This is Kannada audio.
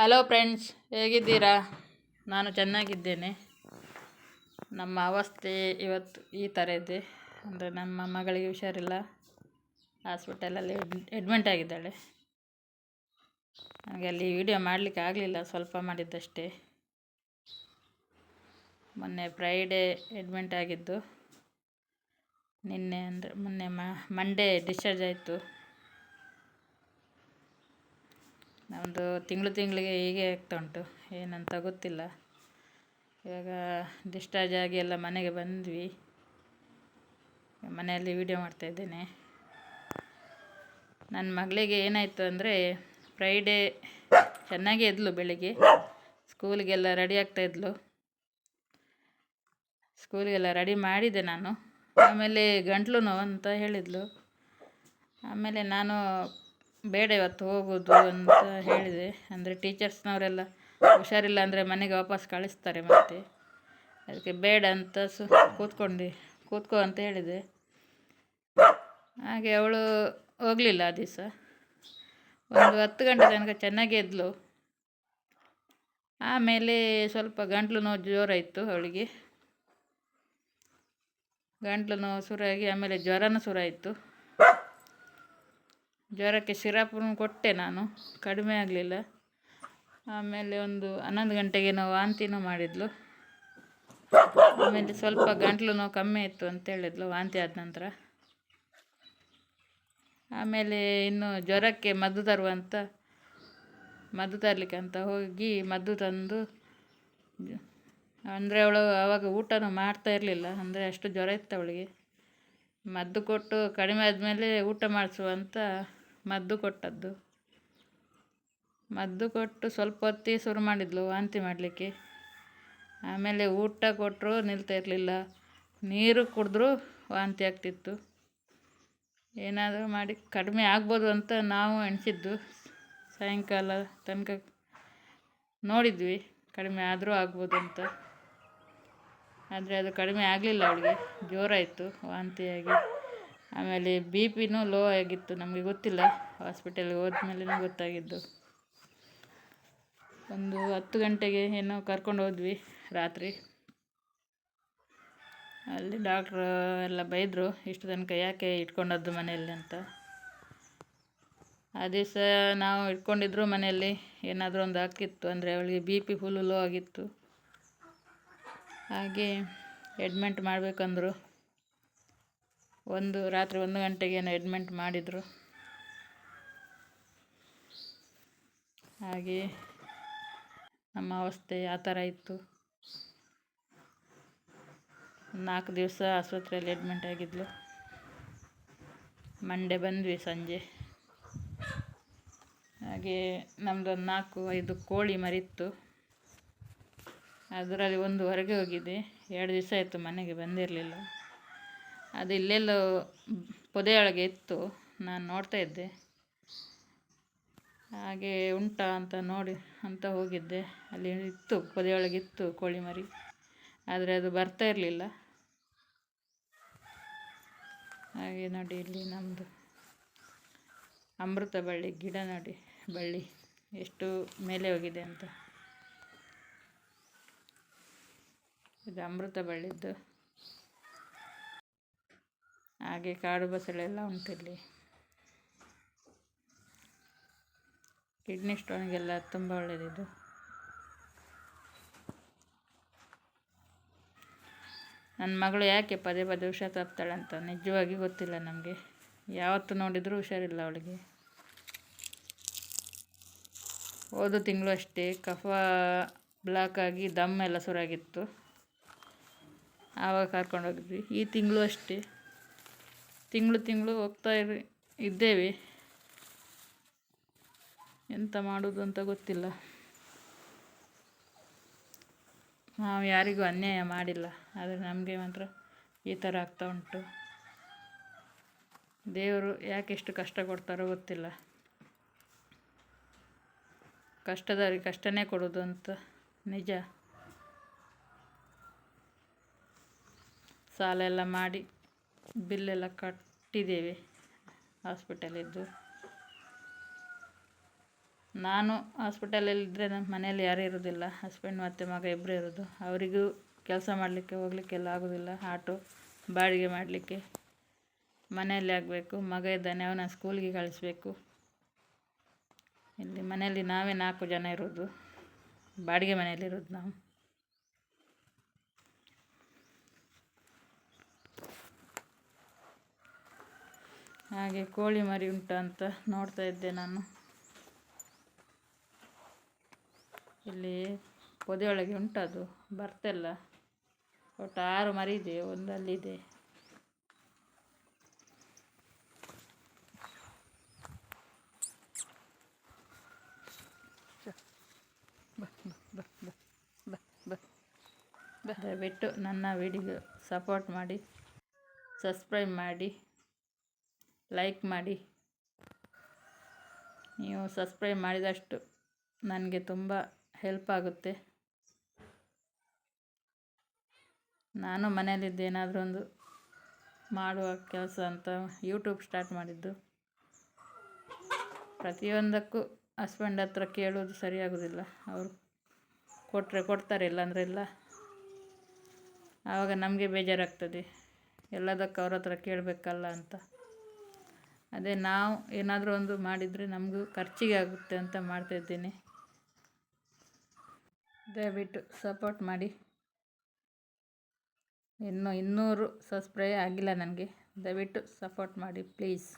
ಹಲೋ ಫ್ರೆಂಡ್ಸ್ ಹೇಗಿದ್ದೀರಾ? ನಾನು ಚೆನ್ನಾಗಿದ್ದೇನೆ. ನಮ್ಮ ಅವಸ್ಥೆ ಇವತ್ತು ಈ ಥರ ಇದೆ. ಅಂದರೆ ನಮ್ಮ ಮಗಳಿಗೆ ಹುಷಾರಿಲ್ಲ. ಹಾಸ್ಪಿಟಲಲ್ಲಿ ಅಡ್ಮಿಂಟ್ ಆಗಿದ್ದಾಳೆ. ನನಗೆ ಅಲ್ಲಿ ವಿಡಿಯೋ ಮಾಡಲಿಕ್ಕೆ ಆಗಲಿಲ್ಲ, ಸ್ವಲ್ಪ ಮಾಡಿದ್ದಷ್ಟೇ. ಮೊನ್ನೆ ಫ್ರೈಡೇ ಅಡ್ಮಿಂಟ್ ಆಗಿದ್ದು. ನಿನ್ನೆ ಅಂದರೆ ಮೊನ್ನೆ ಮಂಡೇ ಡಿಸ್ಚಾರ್ಜ್ ಆಯಿತು. ನಮ್ಮದು ತಿಂಗಳು ತಿಂಗಳಿಗೆ ಹೀಗೆ ಆಗ್ತಾ ಉಂಟು. ಏನಂತ ಗೊತ್ತಿಲ್ಲ. ಇವಾಗ ಡಿಸ್ಚಾರ್ಜ್ ಆಗಿ ಎಲ್ಲ ಮನೆಗೆ ಬಂದ್ವಿ. ಮನೆಯಲ್ಲಿ ವೀಡಿಯೋ ಮಾಡ್ತಾಯಿದ್ದೇನೆ ನನ್ನ ಮಗಳಿಗೆ ಏನಾಯಿತು ಅಂದರೆ ಫ್ರೈಡೇ ಚೆನ್ನಾಗೇ ಇದ್ಲು ಬೆಳಿಗ್ಗೆ. ಸ್ಕೂಲಿಗೆಲ್ಲ ರೆಡಿ ಆಗ್ತಾ ಆಗ್ತಾಯಿದ್ಲು ಸ್ಕೂಲಿಗೆಲ್ಲ ರೆಡಿ ಮಾಡಿದೆ ನಾನು. ಆಮೇಲೆ ಗಂಟ್ಲು ನೋವು ಅಂತ ಹೇಳಿದ್ಲು. ಆಮೇಲೆ ನಾನು ಬೇಡ ಇವತ್ತು ಹೋಗೋದು ಅಂತ ಹೇಳಿದೆ. ಅಂದರೆ ಟೀಚರ್ಸ್ನವರೆಲ್ಲ ಹುಷಾರಿಲ್ಲ ಅಂದರೆ ಮನೆಗೆ ವಾಪಸ್ ಕಳಿಸ್ತಾರೆ ಮತ್ತೆ. ಅದಕ್ಕೆ ಬೇಡ ಅಂತ ಸು ಕೂತ್ಕೊಂಡು, ಕೂತ್ಕೋ ಅಂತ ಹೇಳಿದೆ. ಹಾಗೆ ಅವಳು ಹೋಗಲಿಲ್ಲ ಆ ದಿವಸ. ಒಂದು ಹತ್ತು ಗಂಟೆ ತನಕ ಚೆನ್ನಾಗೇ ಇದ್ಲು. ಆಮೇಲೆ ಸ್ವಲ್ಪ ಗಂಟ್ಲು ನೋವು ಜೋರಾಯಿತು ಅವಳಿಗೆ. ಗಂಟ್ಲು ನೋವು ಶುರುವಾಗಿ ಆಮೇಲೆ ಜ್ವರನೂ ಶುರುವಾಯಿತು. ಜ್ವರಕ್ಕೆ ಸಿರಪನ್ನು ಕೊಟ್ಟೆ ನಾನು, ಕಡಿಮೆ ಆಗಲಿಲ್ಲ. ಆಮೇಲೆ ಒಂದು ಹನ್ನೊಂದು ಗಂಟೆಗೆ ನಾವು ವಾಂತಿನೂ ಮಾಡಿದ್ಲು. ಆಮೇಲೆ ಸ್ವಲ್ಪ ಗಂಟ್ಲು ನೋವು ಕಮ್ಮಿ ಇತ್ತು ಅಂತ ಹೇಳಿದ್ಲು ವಾಂತಿ ಆದ ನಂತರ. ಆಮೇಲೆ ಇನ್ನು ಜ್ವರಕ್ಕೆ ಮದ್ದು ತರುವಂತ ಮದ್ದು ತರಲಿಕ್ಕೆ ಅಂತ ಹೋಗಿ ಮದ್ದು ತಂದು, ಅಂದರೆ ಅವಳು ಆವಾಗ ಊಟನೂ ಮಾಡ್ತಾ ಇರಲಿಲ್ಲ, ಅಂದರೆ ಅಷ್ಟು ಜ್ವರ ಇತ್ತು ಅವಳಿಗೆ. ಮದ್ದು ಕೊಟ್ಟು ಕಡಿಮೆ ಆದಮೇಲೆ ಊಟ ಮಾಡಿಸುವಂತ ಮದ್ದು ಕೊಟ್ಟದ್ದು. ಮದ್ದು ಕೊಟ್ಟು ಸ್ವಲ್ಪ ಹೊತ್ತಿ ಶುರು ಮಾಡಿದ್ಲು ವಾಂತಿ ಮಾಡಲಿಕ್ಕೆ. ಆಮೇಲೆ ಊಟ ಕೊಟ್ಟರು ನಿಲ್ತಾ ಇರಲಿಲ್ಲ. ನೀರು ಕುಡಿದ್ರೂ ವಾಂತಿ ಆಗ್ತಿತ್ತು. ಏನಾದರೂ ಮಾಡಿ ಕಡಿಮೆ ಆಗ್ಬೋದು ಅಂತ ನಾವು ಎಣಿಸಿದ್ದು. ಸಾಯಂಕಾಲ ತನಕ ನೋಡಿದ್ವಿ ಕಡಿಮೆ ಆದರೂ ಆಗ್ಬೋದು ಅಂತ. ಆದರೆ ಅದು ಕಡಿಮೆ ಆಗಲಿಲ್ಲ ಅವಳಿಗೆ. ಜೋರಾಯಿತು ವಾಂತಿಯಾಗಿ. ಆಮೇಲೆ ಬಿ ಪಿನೂ ಲೋ ಆಗಿತ್ತು, ನಮಗೆ ಗೊತ್ತಿಲ್ಲ. ಹಾಸ್ಪಿಟಲ್ಗೆ ಹೋದ್ಮೇಲೆ ಗೊತ್ತಾಗಿದ್ದು. ಒಂದು ಹತ್ತು ಗಂಟೆಗೆ ಏನೋ ಕರ್ಕೊಂಡು ಹೋದ್ವಿ ರಾತ್ರಿ. ಅಲ್ಲಿ ಡಾಕ್ಟ್ರು ಎಲ್ಲ ಬೈದರು, ಇಷ್ಟು ತನಕ ಯಾಕೆ ಇಟ್ಕೊಂಡದ್ದು ಮನೆಯಲ್ಲಿ ಅಂತ. ಆ ದಿವಸ ನಾವು ಇಟ್ಕೊಂಡಿದ್ರು ಮನೆಯಲ್ಲಿ ಏನಾದರೂ ಒಂದು ಹಾಕಿತ್ತು, ಅಂದರೆ ಅವಳಿಗೆ ಬಿ ಪಿ ಫುಲ್ಲು ಲೋ ಆಗಿತ್ತು. ಹಾಗೆ ಎಡ್ಮೆಂಟ್ ಮಾಡಬೇಕಂದ್ರು. ಒಂದು ರಾತ್ರಿ ಒಂದು ಗಂಟೆಗೆ ಏನೋ ಅಡ್ಮಿಂಟ್ ಮಾಡಿದರು. ಹಾಗೆ ನಮ್ಮ ಅವಸ್ಥೆ ಆ ಥರ ಇತ್ತು. ನಾಲ್ಕು ದಿವಸ ಆಸ್ಪತ್ರೆಯಲ್ಲಿ ಅಡ್ಮಿಂಟ್ ಆಗಿದ್ಲು. ಮಂಡೆ ಬಂದ್ವಿ ಸಂಜೆ. ಹಾಗೆ ನಮ್ಮದೊಂದು ನಾಲ್ಕು ಐದು ಕೋಳಿ ಮರಿತ್ತು. ಅದರಲ್ಲಿ ಒಂದು ಹೊರಗೆ ಹೋಗಿದೆ. ಎರಡು ದಿವಸ ಆಯಿತು ಮನೆಗೆ ಬಂದಿರಲಿಲ್ಲ. ಅದು ಇಲ್ಲೆಲ್ಲೋ ಪೊದೆಯೊಳಗೆ ಇತ್ತು. ನಾನು ನೋಡ್ತಾ ಇದ್ದೆ. ಹಾಗೆ ಉಂಟಾ ಅಂತ ನೋಡಿ ಅಂತ ಹೋಗಿದ್ದೆ. ಅಲ್ಲಿ ಇತ್ತು ಪೊದೆಯೊಳಗಿತ್ತು ಕೋಳಿ ಮರಿ. ಆದರೆ ಅದು ಬರ್ತಾ ಇರಲಿಲ್ಲ. ಹಾಗೆ ನೋಡಿ ಇಲ್ಲಿ ನಮ್ಮದು ಅಮೃತ ಬಳ್ಳಿ, ಗಿಡ ನೋಡಿ. ಬಳ್ಳಿ ಎಷ್ಟು ಮೇಲೆ ಹೋಗಿದೆ ಅಂತ. ಇದು ಅಮೃತ ಬಳ್ಳಿದ್ದು. ಹಾಗೆ ಕಾಡು ಬಸಳೆಲ್ಲ ಉಂಟಿಲ್ಲಿ ಕಿಡ್ನಿ ಸ್ಟೋನಿಗೆಲ್ಲ ತುಂಬ ಒಳ್ಳೆಯದಿದು ನನ್ನ ಮಗಳು ಯಾಕೆ ಪದೇ ಪದೇ ಹುಷಾರು ತಪ್ತಾಳೆ ಅಂತ ನಿಜವಾಗಿ ಗೊತ್ತಿಲ್ಲ ನಮಗೆ. ಯಾವತ್ತು ನೋಡಿದರೂ ಹುಷಾರಿಲ್ಲ ಅವಳಿಗೆ. ಹೋದ ತಿಂಗಳು ಅಷ್ಟೇ ಕಫ ಬ್ಲಾಕ್ ಆಗಿ ದಮ್ ಎಲ್ಲ ಸುರಾಗಿತ್ತು. ಆವಾಗ ಕರ್ಕೊಂಡೋಗಿದ್ವಿ. ಈ ತಿಂಗಳು ಅಷ್ಟೇ. ತಿಂಗಳು ತಿಂಗಳು ಹೋಗ್ತಾ ಇರಿ, ಇದ್ದೇವೆ. ಎಂತ ಮಾಡೋದು ಅಂತ ಗೊತ್ತಿಲ್ಲ. ನಾವು ಯಾರಿಗೂ ಅನ್ಯಾಯ ಮಾಡಿಲ್ಲ, ಆದರೆ ನಮಗೆ ಮಾತ್ರ ಈ ಥರ ಆಗ್ತಾ ಉಂಟು. ದೇವರು ಯಾಕೆ ಎಷ್ಟು ಕಷ್ಟ ಕೊಡ್ತಾರೋ ಗೊತ್ತಿಲ್ಲ. ಕಷ್ಟದವ್ರಿಗೆ ಕಷ್ಟನೇ ಕೊಡೋದು ಅಂತ ನಿಜ. ಸಾಲ ಎಲ್ಲ ಮಾಡಿ ಬಿಲ್ಲೆಲ್ಲ ಕಟ್ಟಿದ್ದೇವೆ ಹಾಸ್ಪಿಟಲಿದ್ದು. ನಾನು ಹಾಸ್ಪಿಟಲಲ್ಲಿದ್ದರೆ ನಮ್ಮ ಮನೇಲಿ ಯಾರೂ ಇರೋದಿಲ್ಲ ಹಸ್ಬೆಂಡ್ ಮತ್ತು ಮಗ ಇಬ್ಬರೇ ಇರೋದು ಅವರಿಗೂ ಕೆಲಸ ಮಾಡಲಿಕ್ಕೆ ಹೋಗಲಿಕ್ಕೆಲ್ಲ ಆಗೋದಿಲ್ಲ ಆಟೋ ಬಾಡಿಗೆ ಮಾಡಲಿಕ್ಕೆ ಮನೆಯಲ್ಲೇ ಆಗಬೇಕು. ಮಗ ಇದ್ದಾನೆ ಅವನ ಸ್ಕೂಲಿಗೆ ಕಳಿಸ್ಬೇಕು. ಇಲ್ಲಿ ಮನೆಯಲ್ಲಿ ನಾವೇ ನಾಲ್ಕು ಜನ ಇರೋದು ಬಾಡಿಗೆ ಮನೆಯಲ್ಲಿರೋದು ನಾವು. ಹಾಗೆ ಕೋಳಿ ಮರಿ ಉಂಟ ಅಂತ ನೋಡ್ತಾ ಇದ್ದೆ ನಾನು. ಇಲ್ಲಿ ಪೊದೆಯೊಳಗೆ ಉಂಟದು, ಬರ್ತಲ್ಲ. ಒಟ್ಟು ಆರು ಮರಿ ಇದೆ ಒಂದಲ್ಲಿದೆ ದಯವಿಟ್ಟು ನನ್ನ ವಿಡಿಯೋ ಸಪೋರ್ಟ್ ಮಾಡಿ, ಸಬ್ಸ್ಕ್ರೈಬ್ ಮಾಡಿ. ಲೈಕ್ ಮಾಡಿ. ನೀವು ಸಬ್ಸ್ಕ್ರೈಬ್ ಮಾಡಿದಷ್ಟು ನನಗೆ ತುಂಬ ಹೆಲ್ಪ್ ಆಗುತ್ತೆ. ನಾನು ಮನೆಯಲ್ಲಿದ್ದು ಏನಾದರೂ ಒಂದು ಮಾಡುವ ಕೆಲಸ ಅಂತ ಯೂಟ್ಯೂಬ್ ಸ್ಟಾರ್ಟ್ ಮಾಡಿದ್ದು. ಪ್ರತಿಯೊಂದಕ್ಕೂ ಹಸ್ಬೆಂಡ್ ಹತ್ರ ಕೇಳೋದು ಸರಿಯಾಗೋದಿಲ್ಲ. ಅವರು ಕೊಟ್ಟರೆ ಕೊಡ್ತಾರೆ, ಇಲ್ಲಾಂದರೆ ಇಲ್ಲ. ಆವಾಗ ನಮಗೆ ಬೇಜಾರಾಗ್ತದೆ. ಎಲ್ಲದಕ್ಕೂ ಅವ್ರ ಹತ್ರ ಕೇಳಬೇಕಲ್ಲ ಅಂತ. ಅದೇ ನಾವು ಏನಾದರೂ ಒಂದು ಮಾಡಿದರೆ ನಮಗೂ ಖರ್ಚಿಗೆ ಆಗುತ್ತೆ ಅಂತ ಮಾಡ್ತಾಯಿದ್ದೀನಿ ದಯವಿಟ್ಟು ಸಪೋರ್ಟ್ ಮಾಡಿ. ಇನ್ನು ಇನ್ನೂರು ಸಬ್ಸ್ಕ್ರೈ ಆಗಿಲ್ಲ ನನಗೆ. ದಯವಿಟ್ಟು ಸಪೋರ್ಟ್ ಮಾಡಿ ಪ್ಲೀಸ್